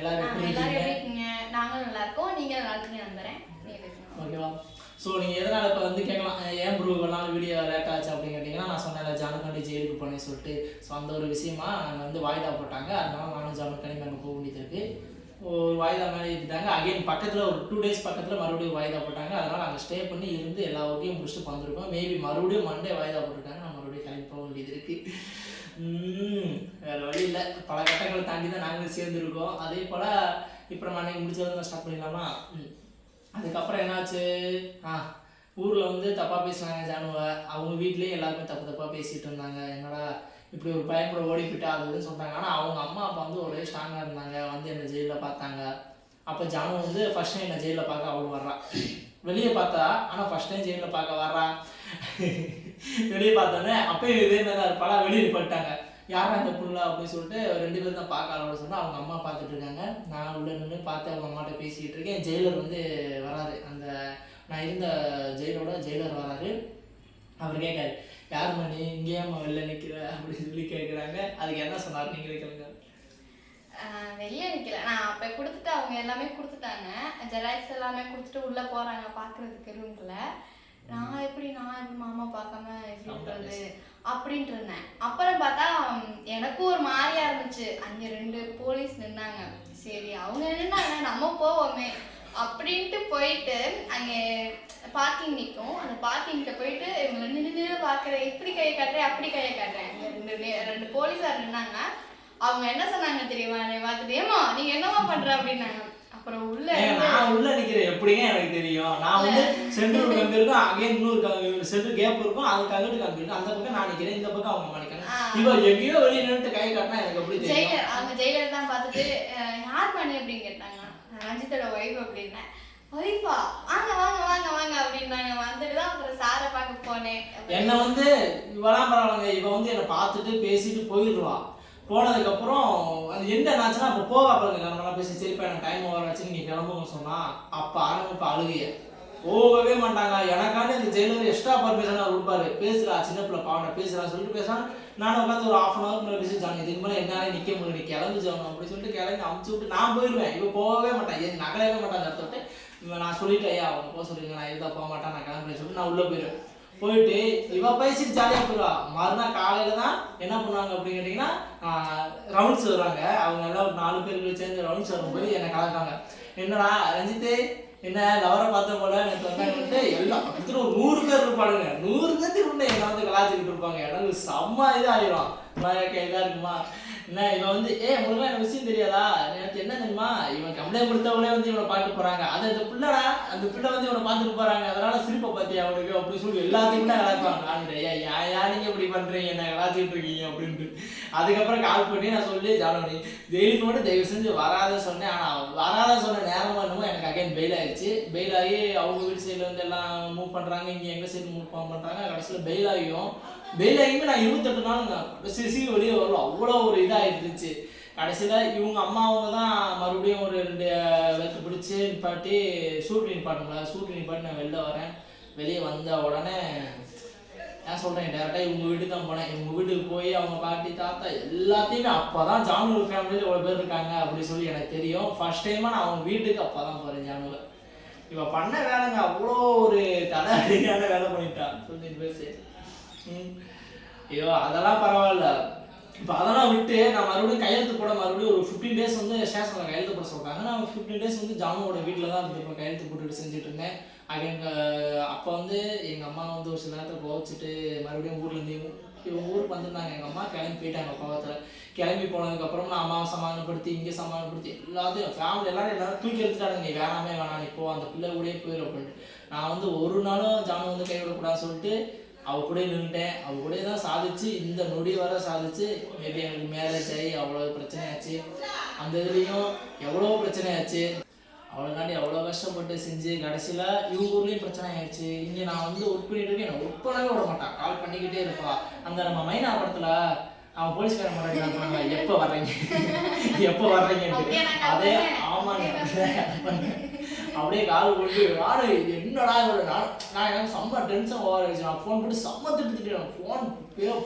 எல்லாரும் எல்லாரும் இருக்கீங்க? எப்படி இருக்கீங்க? நாங்களும் நல்லா இருக்கோம். நீங்க நல்லா இருக்கீங்க நம்புறேன். நீங்க பேசுங்க. ஓகேவா? ஸோ நீங்கள் எதனால் இப்போ வந்து கேட்கலாம்? ஏன் ப்ரூ இவ்வளோ நாள் வீடியோ லேட் ஆச்சு அப்படின்னு கேட்டிங்கன்னா நான் சொன்னேன் ஜானுக்காண்டி ஜெயிலுக்கு போனேன்னு சொல்லிட்டு. ஸோ அந்த ஒரு விஷயமா நாங்கள் வந்து வாய்தா போட்டாங்க. அதனால நானும் ஜானு கிளம்பி அங்கே போக வேண்டியது இருக்கு. ஒரு வாய்தா மேலே ஏற்றிட்டாங்க அகைன் பக்கத்தில் ஒரு டூ டேஸ் பக்கத்தில் மறுபடியும் வாய்தா போட்டாங்க. அதனால் அங்கே ஸ்டே பண்ணி இருந்து எல்லா ஒர்க்கையும் முடிச்சுட்டு வந்திருக்கோம். மேபி மறுபடியும் மண்டே வாய்தா போட்டிருக்காங்க. நான் மறுபடியும் கிளம்பி போக வேண்டியது இருக்கு. உம், வேற வழி இல்லை பல கட்டங்களை தாண்டி தான் நாங்களும் சேர்ந்துருக்கோம். அதே போல் இப்போ நம்ம அன்னைக்கு முடிச்சதை ஸ்டார்ட் பண்ணிடலாமா? அதுக்கப்புறம் என்னாச்சு? ஆ ஊரில் வந்து தப்பாக பேசுனாங்க ஜானுவை. அவங்க வீட்லேயும் எல்லாருமே தப்பு தப்பாக பேசிகிட்டு இருந்தாங்க. என்னடா இப்படி ஒரு பையன் கூட ஓடி போயிட்டா அது இதுன்னு ஆனால் அவங்க அம்மா அப்பா வந்து ஒரே ஸ்ட்ராங்காக இருந்தாங்க. வந்து என்னை ஜெயிலில் பார்த்தாங்க. அப்போ ஜானு வந்து ஃபஸ்ட் டைம் என்னை ஜெயிலில் பார்க்க அவ்வளோ வர்றா. வெளியே பார்த்தா ஆனால் ஃபஸ்ட் டைம் ஜெயிலில் பார்க்க வர்றா. வெளியே பார்த்தோன்னே அப்பயும் இதே மாதிரி தான் இருப்பாளா? வெளியே போட்டாங்க யாரா அந்த புள்ள அப்படின்னு சொல்லிட்டு ரெண்டு பேரும் தான் பார்க்க அளவு சொன்னா அவங்க அம்மா பார்த்துட்டு இருக்காங்க. நான் உள்ள நின்று பார்த்து அவங்க அம்மாட்ட பேசிக்கிட்டு இருக்கேன். ஜெயிலர் வந்து வராரு. அந்த நான் இருந்த ஜெயிலோட ஜெயிலர் வராரு. அவர் கேட்காரு யார் மணி? இங்கேயாம்மா வெளில நிற்கிற அப்படின்னு சொல்லி கேட்குறாங்க. அதுக்கு என்ன சொன்னார்? நீங்கள் கேளுங்க. வெளிய நிக்கல. நான் அப்ப கொடுத்துட்டு அவங்க எல்லாமே கொடுத்துட்டாங்க. ஜெராக்ஸ் எல்லாமே கொடுத்துட்டு உள்ள ரூம்குள்ள நான் எப்படி நான் எப்படி மாமா பார்க்காம எப்படி அப்படின்ட்டு இருந்தேன். அப்புறம் பார்த்தா எனக்கும் ஒரு மாதிரியா இருந்துச்சு. அங்க ரெண்டு போலீஸ் நின்னாங்க. சரி அவங்க நின்னாங்க நம்ம போவோமே அப்படின்ட்டு போயிட்டு அங்கே பார்க்கிங் நிற்கும் அந்த பார்க்கிங்கிட்ட போயிட்டு இவங்க நின்று நின்று பார்க்குறேன். இப்படி கையை காட்டுறேன் அப்படி கையை காட்டுறேன். ரெண்டு ரெண்டு போலீஸார் நின்னாங்க. அவங்க என்ன சொன்னாங்க தெரியுமா என்னை பார்த்துட்டு ஏமா நீங்க என்னமா பண்ற? அப்படின்னாங்க. அப்புறம் உள்ள நான் உள்ள நிக்கிறேன். எப்படிங்க எனக்கு தெரியும்? நான் வந்து சென்ட்ரல் கம்பி இருக்கும். அகைன் இன்னொரு சென்ட்ரல் கேப் இருக்கும். அதுக்கு அங்கிட்டு கம்பி இருக்கும் அந்த பக்கம் நான் நிக்கிறேன். இந்த பக்கம் அவங்க ஆ. இவ எங்கேயோ வெளியே நின்னுட்டு கை காட்டினா எனக்கு எப்படி தெரியும்? அவங்க தான் பார்த்துட்டு யார் பண்ணி அப்படின்னு கேட்டாங்க. ரஞ்சித்தோட ஒய்ஃப் அப்படின்னேன். ஒய்ஃபா வாங்க வாங்க வாங்க வாங்க அப்படின்னாங்க. வந்துட்டு தான் அப்புறம் சாரை பார்க்க போனேன். என்னை வந்து இவெல்லாம் பரவாயில்லைங்க. இவ வந்து என்னை பார்த்துட்டு பேசிட்டு போயிடுவா. போனதுக்கப்புறம் அந்த என்ன ஆச்சுன்னா இப்போ போக பாருங்க நம்மளாம் பேசி சரிப்பா எனக்கு டைம் ஓவர் ஆச்சு நீங்கள் கிளம்புங்க சொன்னால் அப்போ ஆரம்பிப்ப அழுகைய. போகவே மாட்டாங்க. எனக்காண்டி இந்த ஜெயிலர் எக்ஸ்ட்ரா பர்மிஷன் அவர் கொடுப்பாரு பேசுறா சின்ன பிள்ளை பாவனை பேசுறா சொல்லிட்டு பேசுறான். நானும் உட்காந்து ஒரு ஆஃப் அன் ஹவர் மேலே பேசி இதுக்கு மேலே என்னாலே நிற்க முடியல. நீ கிளம்பி சொல்லணும் அப்படின்னு சொல்லிட்டு கிளம்பி அமுச்சு விட்டு நான் போயிடுவேன் இப்போ போகவே மாட்டான். ஏன் நகலவே மாட்டேன் அந்த இடத்த இவன் நான் சொல்லிட்டேன் ஐயா அவங்க போக சொல்லுங்க நான் எதாவது போக மாட்டேன். நான் கிளம்புறேன் சொல்லிட்டு நான் உள்ளே போயிடுவேன் போயிட்டு இவ பேசிட்டு ஜாலியாக போயிடுவா மறுநாள் காலையில் தான் என்ன பண்ணுவாங்க அப்படின்னு கேட்டிங்கன்னா ரவுண்ட்ஸ் வருவாங்க. அவங்க எல்லாம் ஒரு நாலு பேருக்கு சேர்ந்து ரவுண்ட்ஸ் வரும்போது என்னை கலக்காங்க என்னடா ரஞ்சித்து என்ன லவரை பார்த்த போல எனக்கு வந்தாங்கன்ட்டு எல்லாம் கிட்டத்தட்ட ஒரு நூறு பேர் இருப்பானுங்க. நூறு பேர்த்துக்கு முன்னே என்னை வந்து கலாச்சிக்கிட்டு இருப்பாங்க. எனக்கு செம்ம இதாகிடும் இதாக இருக்குமா? என்ன இவன் வந்து ஏ உங்களுக்கு எனக்கு விஷயம் தெரியாதா? எனக்கு என்ன தெரியுமா? இவன் கம்ப்ளைண்ட் கொடுத்தவங்களே வந்து இவனை பாட்டு போறாங்க. அது அந்த பிள்ளைடா அந்த பிள்ளை வந்து இவனை பார்த்துட்டு போறாங்க. அதனால சிரிப்பை பார்த்தியா அவனுக்கு? அப்படின்னு சொல்லி எல்லாத்தையும் தான் கலாய்ப்பாங்க நான் யா யா நீங்க இப்படி பண்றீங்க? என்ன கலாச்சிட்டு இருக்கீங்க? அப்படின்ட்டு. அதுக்கப்புறம் கால் பண்ணி நான் சொல்லி ஜானவனி ஜெயிலுக்கு மட்டும் தயவு செஞ்சு வராத சொன்னேன். ஆனா வராத சொன்ன நேரமா என்னமோ எனக்கு அகைன் பெயில் ஆயிடுச்சு. பெயில் ஆகி அவங்க வீட்டு சைடுல வந்து எல்லாம் மூவ் பண்றாங்க. இங்க எங்க சைடு மூவ் பண்றாங்க. கடைசியில் பெயில் ஆகியும். பெயில் நான் இருபத்தெட்டு நாள் சிசி வெளியே வரல அவ்வளோ ஒரு இதாக இருந்துச்சு. கடைசியில் இவங்க அம்மா அவங்க தான் மறுபடியும் ஒரு ரெண்டு வெத்து பிடிச்சி நிப்பாட்டி ஷூட் நிப்பாட்டுங்களா ஷூட் நிப்பாட்டி நான் வெளில வரேன். வெளியே வந்த உடனே நான் சொல்கிறேன் டேரெக்டாக இவங்க வீட்டுக்கு தான் போனேன். இவங்க வீட்டுக்கு போய் அவங்க பாட்டி தாத்தா எல்லாத்தையுமே அப்போ தான் ஜானூர் ஃபேமிலியில் இவ்வளோ பேர் இருக்காங்க அப்படி சொல்லி எனக்கு தெரியும். ஃபர்ஸ்ட் டைமாக நான் அவங்க வீட்டுக்கு அப்போ தான் போகிறேன் ஜானூரில். இவன் பண்ண வேலைங்க அவ்வளோ ஒரு தடாடியான வேலை பண்ணிட்டான் சொல்லி பேசு. ஐயோ அதெல்லாம் பரவாயில்ல. இப்போ அதெல்லாம் விட்டு நான் மறுபடியும் கையெழுத்து போட மறுபடியும் ஒரு ஃபிஃப்டீன் டேஸ் வந்து ஸ்டேஷனில் கையெழுத்து போட சொல்கிறாங்க நான் ஃபிஃப்டீன் டேஸ் வந்து ஜானுவோட வீட்டில் தான் இருந்து கையெழுத்து போட்டுட்டு செஞ்சுட்டு இருந்தேன். அகைன் அப்போ வந்து எங்கள் அம்மா வந்து ஒரு சில நேரத்தில் கோவச்சிட்டு மறுபடியும் ஊர்லேருந்து இவங்க ஊருக்கு வந்திருந்தாங்க. எங்கள் அம்மா கிளம்பி போயிட்டாங்க கோவத்தில். கிளம்பி போனதுக்கப்புறம் நான் அம்மாவை சமாதானப்படுத்தி இங்கே சமாதானப்படுத்தி எல்லாத்தையும் ஃபேமிலி எல்லாரும் எல்லாரும் தூக்கி எடுத்துட்டாங்க நீ வேணாமே வேணாம் இப்போ அந்த பிள்ளை கூடயே போயிடும் அப்படின்ட்டு. நான் வந்து ஒரு நாளும் ஜானு வந்து கைவிடக்கூடாதுன்னு சொல்லிட்டு அவ கூட நின்றுட்டேன் அவ கூட தான் சாதிச்சு இந்த நொடி வர சாதிச்சு மேபி எனக்கு மேரேஜ் ஆகி அவ்வளோ பிரச்சனை ஆச்சு அந்த இதுலேயும் எவ்வளோ பிரச்சனை ஆச்சு அவளுக்காண்டி அவ்வளோ கஷ்டப்பட்டு செஞ்சு கடைசியில் இவங்க ஊர்லேயும் பிரச்சனை ஆயிடுச்சு இங்கே நான் வந்து ஒர்க் பண்ணிட்டு இருக்கேன். என்னை ஒர்க் பண்ணவே விட மாட்டான் கால் பண்ணிக்கிட்டே இருப்பா. அந்த நம்ம மைனா படத்தில் அவன் போலீஸ்காரன் மாட்டாங்க எப்போ வர்றீங்க? எப்போ வர்றீங்கன்ட்டு. அதே. ஆமாங்க. அப்படியே கால் கொண்டு நாடு என்னடா இவ்வளோ நான் நான் எனக்கு செம்ம டென்ஷன் ஓவர் ஆயிடுச்சு நான் ஃபோன் போட்டு செம்ம திட்டு திட்டேன் ஃபோன்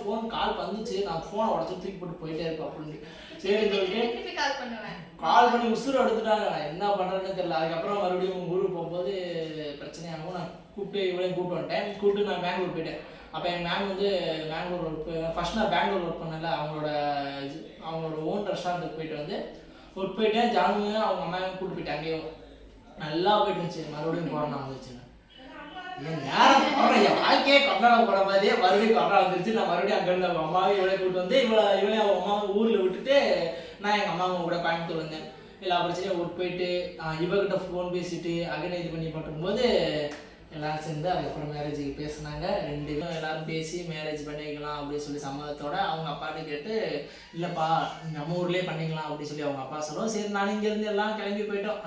ஃபோன் கால் வந்துச்சு நான் ஃபோனை உடச்சி தூக்கி போட்டு போயிட்டே இருப்பேன் அப்படின்னு. சரி சொல்லிட்டு கால் பண்ணுவேன்? கால் பண்ணி உசுறு எடுத்துட்டாங்க. நான் என்ன பண்ணுறேன்னு தெரியல. அதுக்கப்புறம் மறுபடியும் ஊருக்கு போகும்போது பிரச்சனையாகவும் நான் கூப்பிட்டு இவளையும் கூப்பிட்டு வந்துட்டேன். கூப்பிட்டு நான் பெங்களூர் போயிட்டேன். அப்போ என் மேம் வந்து பெங்களூர் ஒர்க் ஃபர்ஸ்ட் நான் பெங்களூர் ஒர்க் பண்ணல அவங்களோட அவங்களோட ஓன் ரெஸ்டாரண்ட்டுக்கு போயிட்டு வந்து ஒர்க் போயிட்டேன் ஜானுங்க அவங்க அம்மாவையும் கூப்பிட்டு போயிட்டு அங்கேயும் நல்லா போயிட்டு இருந்துச்சு. மறுபடியும் கொரோனா வந்துச்சுன்னு என் நேரம் என் வாழ்க்கையே கொரோனா போன மாதிரியே மறுபடியும் கொரோனா வந்துருச்சு. நான் மறுபடியும் அங்கேருந்து அவங்க அம்மாவையும் இவளே கூப்பிட்டு வந்து இவளை இவளே அவங்க அம்மாவை ஊரில் விட்டுட்டு நான் எங்கள் அம்மாவும் கூட கோயம்புத்தூர் வந்தேன் எல்லா பிரச்சனையும் ஊருக்கு போயிட்டு இவகிட்ட ஃபோன் பேசிட்டு அகனை இது பண்ணி பண்ணும்போது எல்லோரும் சேர்ந்து அதுக்கப்புறம் மேரேஜுக்கு பேசுனாங்க. ரெண்டு பேரும் எல்லாரும் பேசி மேரேஜ் பண்ணிக்கலாம் அப்படின்னு சொல்லி சம்மதத்தோட அவங்க அப்பாட்ட கேட்டு இல்லைப்பா நம்ம ஊர்லேயே பண்ணிக்கலாம் அப்படின்னு சொல்லி அவங்க அப்பா சொல்லுவோம் சரி நான் இங்கேருந்து எல்லாம் கிளம்பி போயிட்டோம்.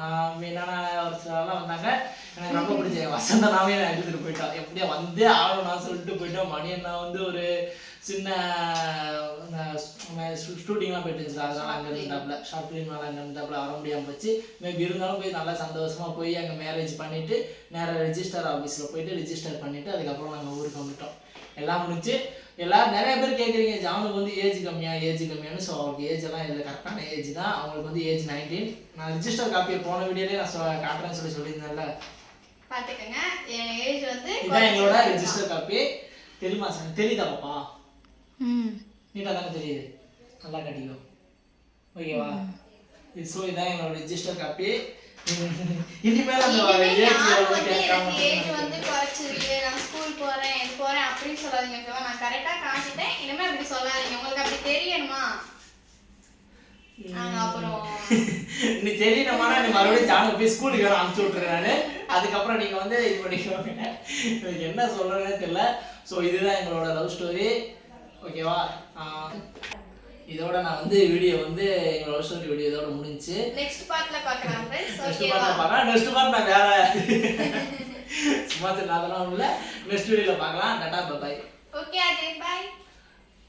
மெயினான ஒரு சிலர்லாம் வந்தாங்க. எனக்கு ரொம்ப பிடிச்ச வசந்த நாமே நான் எடுத்துகிட்டு போயிட்டோம். எப்படியா வந்தே ஆகணும் சொல்லிட்டு போயிட்டோம். மணி என்ன வந்து ஒரு சின்ன ஷூட்டிங்லாம் போயிட்டு இருந்துச்சு. அதனால அங்கே இருந்தாப்புல ஷார்ட் ஃபிலிம் அங்கே இருந்தாப்புல வர முடியாமல் போச்சு. மேபி இருந்தாலும் போய் நல்லா சந்தோஷமா போய் அங்கே மேரேஜ் பண்ணிட்டு நேராக ரெஜிஸ்டர் ஆஃபீஸில் போயிட்டு ரெஜிஸ்டர் பண்ணிட்டு அதுக்கப்புறம் நாங்கள் ஊருக்கு வந்துட்டோம். எல்லாம் முடிஞ்சு எல்லாரும் நிறைய பேர் கேட்குறீங்க ஜானுக்கு வந்து ஏஜ் கம்மியா ஏஜ் கம்மியான்னு. ஸோ அவருக்கு ஏஜ் எல்லாம் இல்லை கரெக்டான ஏஜ் தான். அவங்களுக்கு வந்து ஏஜ் நைன்டீன் நான் ரிஜிஸ்டர் காப்பியை போன வீடியோலேயே நான் காட்டுறேன்னு சொல்லி சொல்லியிருந்தேன்ல. பாத்துக்கங்க என் ஏஜ் வந்து இதான் எங்களோட ரெஜிஸ்டர் காப்பி தெரியுமா சார் தெரியுதா பாப்பா? நீட்டாக தானே தெரியுது. நல்லா கட்டிக்கும் ஓகேவா? இது ஸோ இதான் என்னோட ரெஜிஸ்டர் காப்பி இனிமேல் அந்த ஏஜ் வந்து குறைச்சிருக்கு. நான் ஸ்கூல் போறேன் இது போறேன் அப்படின்னு சொல்லாதீங்க ஓகேவா நான் கரெக்டா காட்டிட்டேன் இனிமே அப்படி சொல்லாதீங்க. உங்களுக்கு அப்படி தெரியணுமா? நீ தெரியணுமானா நீ மறுபடியும் ஜானுக்கு போய் ஸ்கூலுக்கு வேணும் அனுப்பிச்சு நான். அதுக்கப்புறம் நீங்கள் வந்து இது பண்ணிக்கோங்க. என்ன சொல்கிறேன்னு தெரியல. ஸோ இதுதான் எங்களோட லவ் ஸ்டோரி ஓகேவா இதோட நான் வந்து வீடியோ வந்து எங்களோட ஸ்டோரி வீடியோ இதோட முடிஞ்சுச்சு. நெக்ஸ்ட் பார்ட்ல பார்க்கலாம் நெக்ஸ்ட் ஓகேவா பார்ட் பார்க்கலாம் நெக்ஸ்ட் பார்ட் நான் வேற சும்மா சரி அதெல்லாம் இல்லை நெக்ஸ்ட் வீடியோவில் பார்க்கலாம் டட்டா பாய் ஓகே அதே பை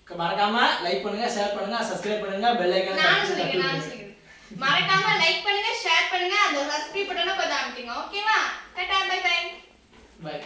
மறக்காம லைக் பண்ணுங்க ஷேர் பண்ணுங்க சப்ஸ்கிரைப் பண்ணுங்க பெல் ஐக்கான் நானும் சொல்லிக்கிறேன் நானும் சொல்லிக்கிறேன். மறக்காம லைக் பண்ணுங்க ஷேர் பண்ணுங்க அந்த சப்ஸ்கிரைப் பட்டனை கொஞ்சம் அமைக்கிங்க. ஓகேவா டாடா பை பை பை